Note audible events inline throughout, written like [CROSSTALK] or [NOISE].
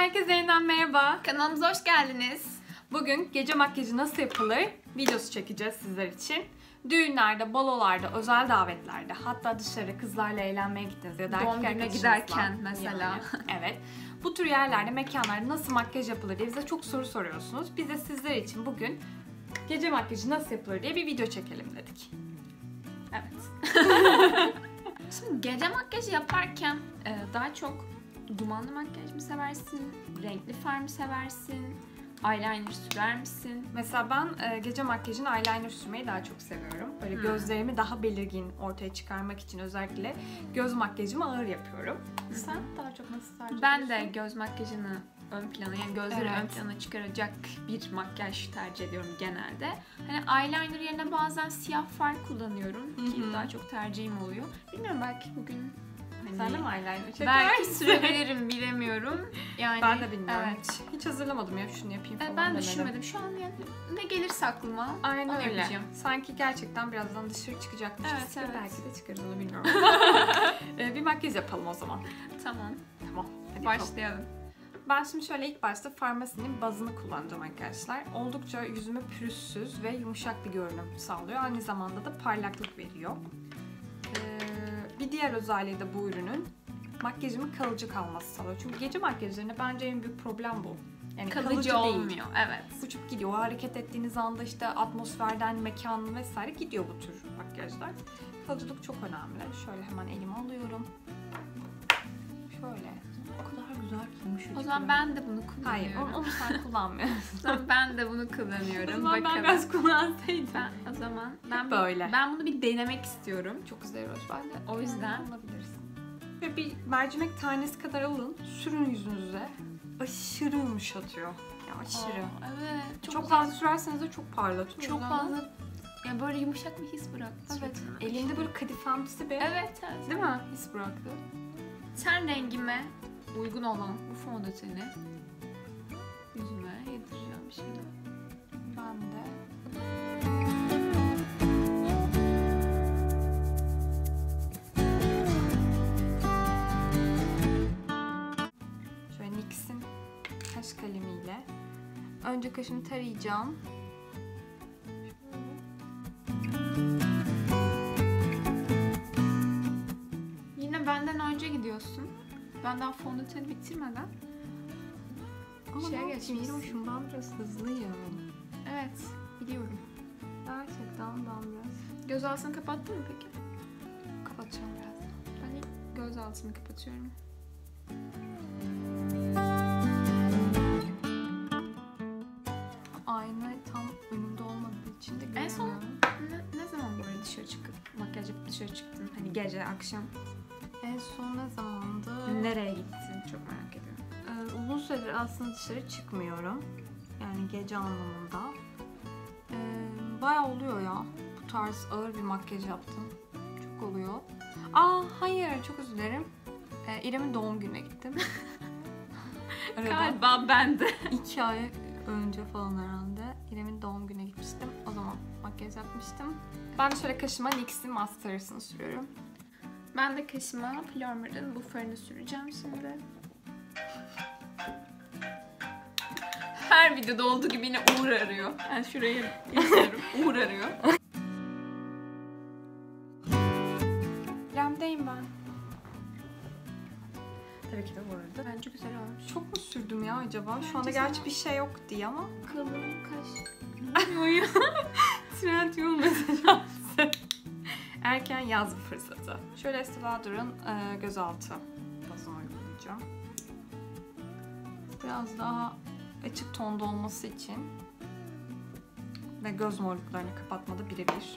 Herkese yeniden merhaba. Kanalımıza hoş geldiniz. Bugün gece makyajı nasıl yapılır videosu çekeceğiz sizler için. Düğünlerde, balolarda, özel davetlerde, hatta dışarı kızlarla eğlenmeye gittiniz ya da Doğum erkek gününe giderken mesela. Yani, evet. Bu tür yerlerde, mekanlarda nasıl makyaj yapılır diye bize çok soru soruyorsunuz. Biz de sizler için bugün gece makyajı nasıl yapılır diye bir video çekelim dedik. Evet. [LAUGHS] Şimdi gece makyajı yaparken e, daha çok dumanlı makyaj mı seversin? Renkli far mı seversin? Eyeliner sürer misin? Mesela ben e, gece makyajını eyeliner sürmeyi daha çok seviyorum. Böyle Hmm. gözlerimi daha belirgin ortaya çıkarmak için özellikle göz makyajımı ağır yapıyorum. Sen daha çok nasıl tercih Ben de göz makyajını ön plana yani gözleri Evet. ön plana çıkaracak bir makyaj tercih ediyorum genelde. Hani eyeliner yerine bazen siyah far kullanıyorum ki Hı hı. daha çok tercihim oluyor. Bilmiyorum belki bugün Sen de mi eyeliner çeker belki sürebilirim bilemiyorum. Yani Ben de bilmiyorum. Evet. Hiç hazırlamadım ya şunu yapayım E, falan ben demedim. düşünmedim. Şu an yani ne gelirse aklıma Aynen onu öyle. yapacağım. Sanki gerçekten birazdan dışarı çıkacakmışız. Evet, ve evet. Belki de çıkarız onu bilmiyorum. [LAUGHS] [LAUGHS] E, bir makyaj yapalım o zaman. Tamam. Tamam. Hadi yapalım. Başlayalım. Ben şimdi şöyle ilk başta farmasinin bazını kullanacağım arkadaşlar. Oldukça yüzüme pürüzsüz ve yumuşak bir görünüm sağlıyor. Aynı zamanda da parlaklık veriyor. Bir diğer özelliği de bu ürünün makyajımın kalıcı kalması sağlıyor. Çünkü gece makyajlarında bence en büyük problem bu. Yani Kalıcı, değil. olmuyor. Evet. Uçup gidiyor. Hareket ettiğiniz anda işte atmosferden, mekanın vesaire gidiyor bu tür makyajlar. Kalıcılık çok önemli. Şöyle hemen elime alıyorum. Şöyle. O kadar güzel ki. O zaman ben de bunu Hayır, kullanıyorum. onu, onu sen kullanmıyorsun. [LAUGHS] Ben de bunu kullanıyorum. o zaman ben Bakalım. biraz kullansaydım. Ben o zaman ben Böyle. ben bunu bir denemek istiyorum. Çok güzel ben de. O yüzden Alabilirsin. Ve bir mercimek tanesi kadar alın, sürün yüzünüze. Aşırı yumuşatıyor. Ya aşırı. Aa, evet. Çok, Çok, fazla sürerseniz de çok parlatıyor. çok fazla ya böyle yumuşak bir his bıraktı. Evet. Elinde böyle kadifemsi bir... Evet, evet. Değil mi? His bıraktı. Ten rengime uygun olan bu fondöteni yüzüme yedireceğim şimdi. Ben de. Şöyle NYX'in kaş kalemiyle önce kaşımı tarayacağım. Yine benden önce gidiyorsun. Ben daha fondöteni bitirmeden. Ama Şeye geçmişsin. Ben biraz hızlıyım. Evet, biliyorum. Gerçekten ben biraz Göz altını kapattın mı peki? kapatacağım biraz. Ben ilk göz altını kapatıyorum. Ayna tam önümde olmadığı için de En son- göremiyorum. Ne, ne zaman böyle dışarı çıkıp makyaj yapıp dışarı çıktın? Hani gece, akşam. Son ne zamandı? Nereye gittin? Çok merak ediyorum. Ee, uzun süredir aslında dışarı çıkmıyorum. Yani gece anlamında. Ee, bayağı oluyor ya. Bu tarz ağır bir makyaj yaptım. Çok oluyor. Aa hayır çok özür dilerim. Ee, İrem'in doğum gününe gittim. [LAUGHS] Galiba ben de. iki ay önce falan herhalde İrem'in doğum gününe gitmiştim. O zaman makyaj yapmıştım. Ben şöyle kaşıma NYX'in mascarasını sürüyorum. Ben de kaşıma Flormer'ın bu farını süreceğim şimdi. Her videoda olduğu gibi yine Uğur arıyor. Ben şuraya yazıyorum. [LAUGHS] Uğur arıyor. İrem'deyim ben. Tabii ki de bu arada. Bence güzel olmuş. Çok mu sürdüm ya acaba? Bence Şu anda sana- gerçi bir şey yok diye ama Kalın kaş. [LAUGHS] Trend yol mesajı [LAUGHS] yaz fırsatı. Şöyle Estee Lauder'ın e, gözaltı bazını uygulayacağım. Biraz daha açık tonda olması için ve göz morluklarını kapatmada birebir.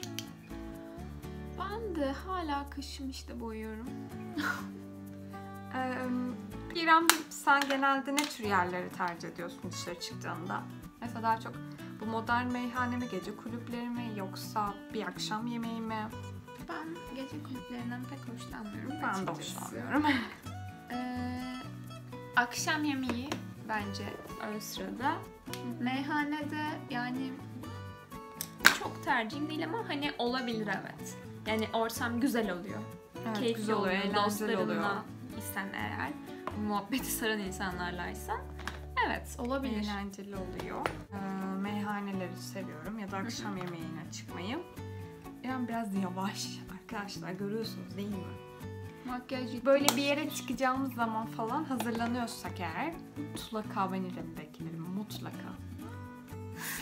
Ben de hala kaşım işte boyuyorum. [LAUGHS] Ee, İrem sen genelde ne tür yerleri tercih ediyorsun dışarı çıktığında? Mesela daha çok bu modern meyhane mi, gece kulüpleri mi yoksa bir akşam yemeği mi? Ben gece kulüplerinden pek hoşlanmıyorum. Ben de hoşlanmıyorum. [LAUGHS] Ee, akşam yemeği bence ön sırada. Meyhanede yani çok tercihim değil ama hani olabilir evet. Yani ortam güzel oluyor. Evet, Keyifli güzel oluyor, oluyor. eğlenceli oluyor. Dostlarınla isen eğer muhabbeti saran insanlarlaysa Evet olabilir. Eğlenceli oluyor. Ee, meyhaneleri seviyorum ya da akşam yemeğine çıkmayı. İrem biraz yavaş arkadaşlar görüyorsunuz değil mi? Makyaj Böyle bir yere çıkacağımız zaman falan hazırlanıyorsak eğer mutlaka ben İrem'i beklerim mutlaka.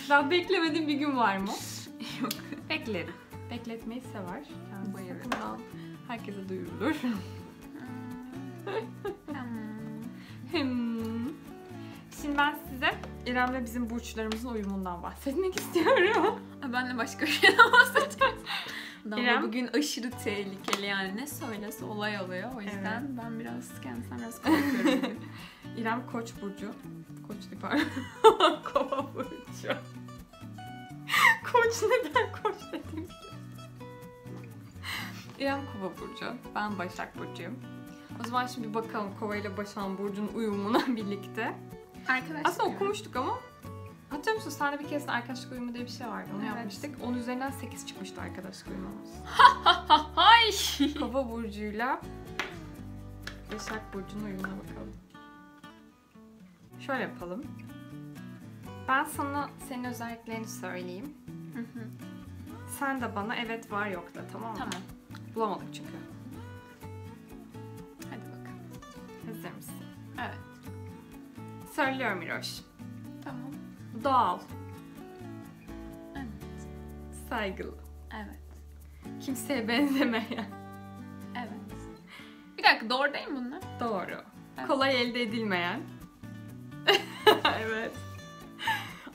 Daha beklemediğim bir gün var mı? [LAUGHS] Yok. Beklerim. Bekletmeyi sever. Kendisi Bayılırım. bundan herkese duyurulur. Hmm. [LAUGHS] Hmm. Şimdi ben size İrem'le bizim burçlarımızın uyumundan bahsetmek [LAUGHS] istiyorum. Aa, Ben de başka bir şeyden bahsedeceğim. Damla bugün aşırı tehlikeli yani ne söylese olay oluyor. O yüzden ben biraz kendisinden biraz korkuyorum. bugün. [LAUGHS] İrem Koç burcu. Koç değil pardon. [LAUGHS] Kova burcu. Koç neden koç dedim ki? İrem Kova burcu. Ben Başak burcuyum. O zaman şimdi bakalım Kova ile Başak burcunun uyumuna [LAUGHS] birlikte. Arkadaşlar. Aslında okumuştuk ama Hatırlıyor musun? Sen de bir keresinde arkadaşlık uyumu diye bir şey vardı. Onu Evet. yapmıştık. Onun üzerinden 8 çıkmıştı arkadaşlık uyumumuz. [LAUGHS] Hay. [LAUGHS] Kova burcuyla Başak burcunun uyumuna bakalım. Şöyle yapalım. Ben sana senin özelliklerini söyleyeyim. Hı hı. Sen de bana evet var yok da tamam mı? tamam. Bulamadık çünkü. Hadi bakalım. Hazır mısın? Evet. Söylüyorum İroş. Doğal, Evet. saygılı, Evet. kimseye benzemeyen, Evet. Bir dakika doğru değil mi bunlar? doğru, Evet. kolay elde edilmeyen, [LAUGHS] evet,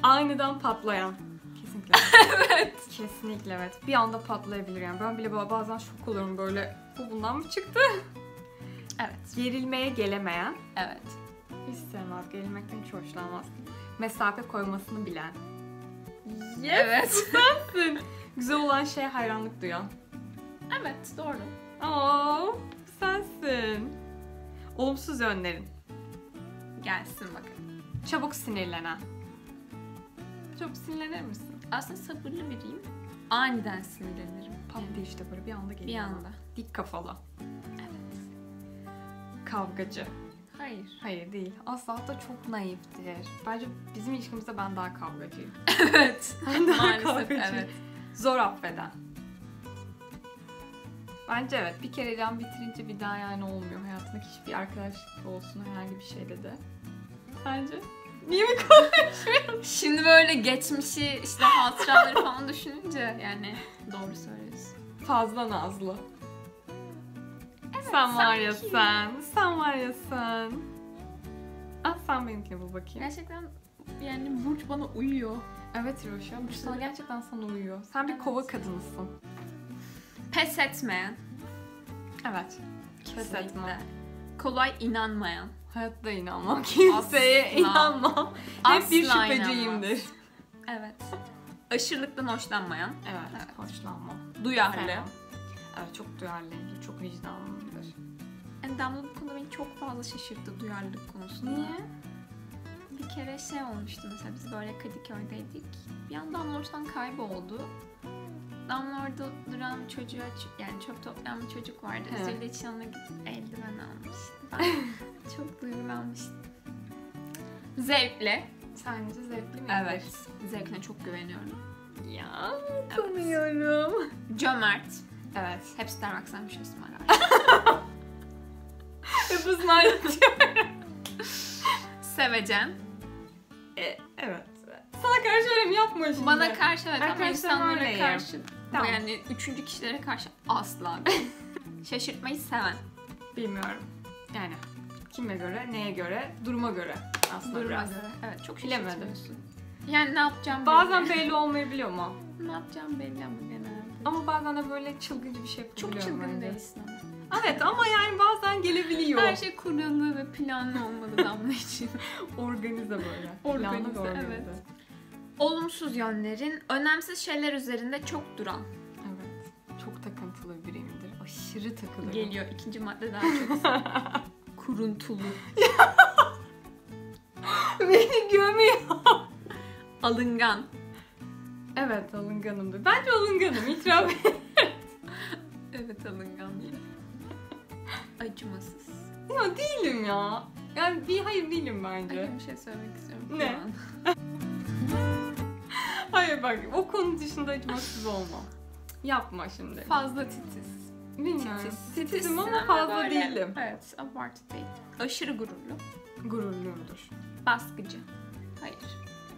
aniden patlayan. Kesinlikle. [LAUGHS] evet. Kesinlikle evet. Bir anda patlayabilir yani. Ben bile bazen şok oluyorum böyle. Bu bundan mı çıktı? Evet. Gerilmeye gelemeyen. Evet. Hiç sevmez. Gerilmekten hiç hoşlanmaz. Mesafe koymasını bilen. Evet. [LAUGHS] Güzel olan şeye hayranlık duyan. evet doğru. Aa, sensin. Olumsuz yönlerin. Gelsin bakalım. Çabuk sinirlenen. Çabuk sinirlenir misin? Aslında sabırlı biriyim. Aniden sinirlenirim. Pat diye işte böyle bir anda geliyor. Bir anda. Dik kafalı. Evet. Kavgacı. Hayır. Hayır değil. Asla hatta çok naiftir. Bence bizim ilişkimizde ben daha kavgacıyım. [LAUGHS] Evet. Ben daha Maalesef kavgacıyım. evet. Zor affeden. Bence evet. Bir kere can bitirince bir daha yani olmuyor. Hayatındaki hiçbir arkadaşlık olsun herhangi bir şeyde de. Bence. Niye mi Şimdi böyle geçmişi işte hatıraları falan düşününce yani doğru söylüyorsun. Fazla nazlı. Sen var ya sen. Sen var ya sen. Ah sen benimkine bul bakayım. Gerçekten yani Burç bana uyuyor. Evet Roşa. Bu sana gerçekten sana uyuyor. Sen bir kova kadınısın. Pes etmeyen. Evet. Pes etme. Kolay inanmayan. Hayatta inanmam. Kimseye Asla. inanmam. Hep bir Asla şüpheciyimdir. Evet. Aşırılıktan hoşlanmayan. Evet, hoşlanmam. Duyarlı. Sevmem. Evet, çok duyarlıyımdır, çok vicdanlıyımdır. Damla bu konuda beni çok fazla şaşırttı duyarlılık konusunda. Niye? Bir kere şey olmuştu mesela biz böyle Kadıköy'deydik. Bir anda Damla ortadan kayboldu. Damla orada duran çocuğa yani çöp toplayan bir çocuk vardı. He. Üzerinde hiç yanına gidip eldiven almıştı. Ben [LAUGHS] çok duygulanmıştım. Zevkli. Sence zevkli mi? Evet. Zevkine çok güveniyorum. Ya, Evet. tanıyorum. Cömert. Evet. Hep Starbucks'tan bir şey ısmarlar. [LAUGHS] Hep ısmarlatıyor. [LAUGHS] Sevecen. e, evet. Sana karşı öyle mi yapma şimdi? Bana karşı evet ama Arkadaşlarım insanlara öyleyim. karşı Tamam. yani üçüncü kişilere karşı asla. [LAUGHS] Şaşırtmayı seven. Bilmiyorum. Yani kime göre, neye göre, duruma göre aslında Duruma biraz. göre. Evet çok Bilemedim. şaşırtmıyorsun. Yani ne yapacağım Bazen belli. olmayabiliyor mu? [LAUGHS] ne yapacağım belli ama genelde. Ama bazen de böyle çılgınca bir şey çok yapabiliyorum çılgın bence. değilsin ama. Evet ama yani bazen gelebiliyor. Her şey kurallı ve planlı olmalı Damla için. [LAUGHS] Organize böyle. Organize, Planlı organize. evet. Olumsuz yönlerin önemsiz şeyler üzerinde çok duran. Evet. Çok takıntılı biriyimdir. Aşırı takılırım. Geliyor ikinci madde daha çok. [LAUGHS] Kuruntulu. [LAUGHS] Beni gömüyor. Alıngan. Evet alınganımdır. Bence alınganım itiraf et. Evet alıngan. Acımasız. ya değilim ya. Yani bir hayır değilim bence. Hayır bir şey söylemek istiyorum. Ne? [LAUGHS] Hayır bak o konu dışında acımasız olma. Yapma şimdi. Fazla titiz. Bilmiyorum. Titiz. Titizim ama Titizsin fazla böyle- değilim. Evet abartı değil. Aşırı gururlu. Gururluyumdur. Baskıcı. Hayır.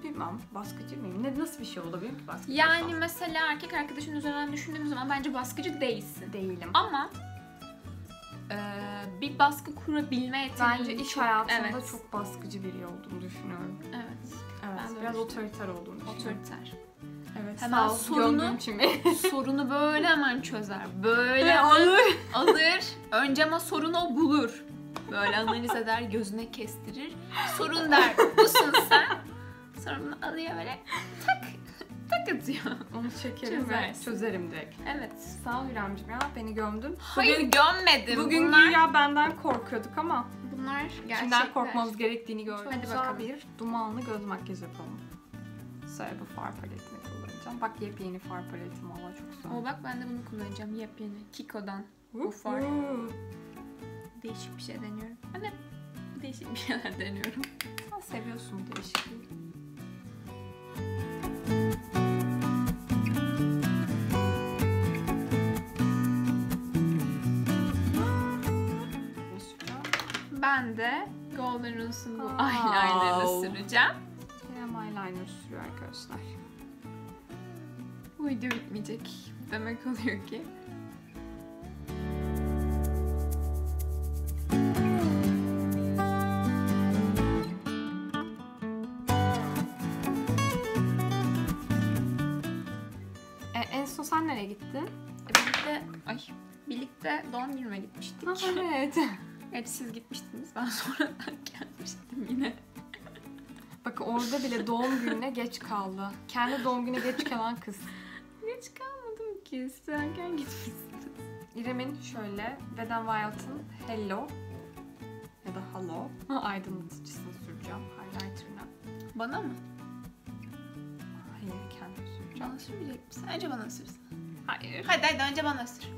Bilmem baskıcı mıyım? Ne, nasıl bir şey olabilir ki baskıcı? Yani olsam? mesela erkek arkadaşın üzerinden düşündüğümüz zaman bence baskıcı değilsin. değilim. Ama eee, bir baskı kurabilme yeteneğin Bence iş çok- hayatında evet. çok baskıcı biri olduğumu düşünüyorum. Evet. Evet. Ben biraz otoriter olduğunu düşünüyorum. Otoriter. Evet. Hemen sağ ol, sorunu- [LAUGHS] sorunu böyle hemen çözer. Böyle [LAUGHS] alır. alır. Önce ama sorunu o bulur. Böyle analiz eder, gözüne kestirir. Sorun der, busun sen. Sonra bunu alıyor böyle tak tak atıyor. [LAUGHS] Onu çekerim ve çözerim direkt. Evet. Sağ ol Hürremciğim ya beni gömdün. Hayır Bugün, gömmedim. bugün bunlar, güya benden korkuyorduk ama bunlar gerçekler. kimden korkmamız gerektiğini gördüm. Hadi Güzel bakalım. bir dumanlı göz makyajı yapalım. Şöyle bu far paletini kullanacağım. Bak yepyeni far paletim valla çok güzel. Ama bak ben de bunu kullanacağım yepyeni. Kiko'dan. bu far. Değişik bir şey deniyorum. Ben hep değişik bir şeyler deniyorum. Sen seviyorsun değişikliği. Ben de Golden Rose'un bu Wow. eyelinerını süreceğim. Krem eyeliner sürüyor arkadaşlar. Bu video bitmeyecek. Demek oluyor ki. E, en son sen nereye gittin? E, Birlikte, ay, birlikte doğum günüme gitmiştik. [LAUGHS] Evet. Evet siz gitmiştiniz. Ben [LAUGHS] sonradan gelmiştim yine. Bak orada bile doğum gününe geç kaldı. Kendi doğum gününe geç kalan kız. Geç kalmadım ki. Siz erken gitmişsiniz. İrem'in şöyle Wet n Wild'ın Hello ya da Hello [LAUGHS] aydınlatıcısını süreceğim highlighter'ına. Bana mı? Hayır kendim süreceğim. Bana sürmeyecek misin? Önce bana sürsün. Hayır. Hadi hadi önce bana sür.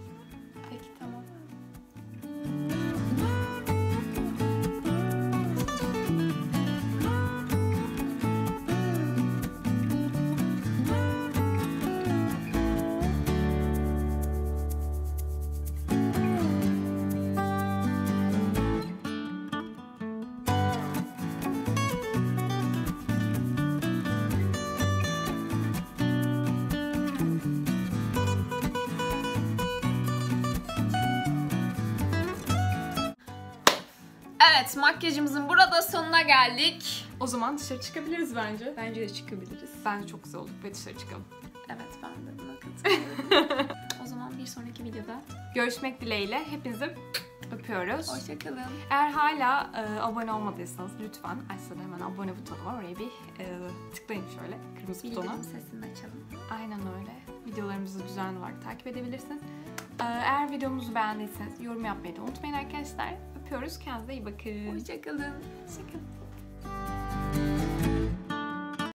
Evet makyajımızın burada sonuna geldik. O zaman dışarı çıkabiliriz bence. Bence de çıkabiliriz. Bence çok güzel olduk ve dışarı çıkalım. Evet ben de buna [LAUGHS] katılıyorum. o zaman bir sonraki videoda Görüşmek dileğiyle hepinizi öpüyoruz. hoşçakalın. Eğer hala e, abone olmadıysanız lütfen aşağıda hemen abone butonu var. Oraya bir e, tıklayın şöyle kırmızı butona. Bildirim sesini açalım. Aynen öyle. Videolarımızı düzenli olarak takip edebilirsiniz. Ee, Eğer videomuzu beğendiyseniz yorum yapmayı da unutmayın arkadaşlar. Öpüyoruz. Kendinize iyi bakın. Hoşçakalın. Hoşçakalın.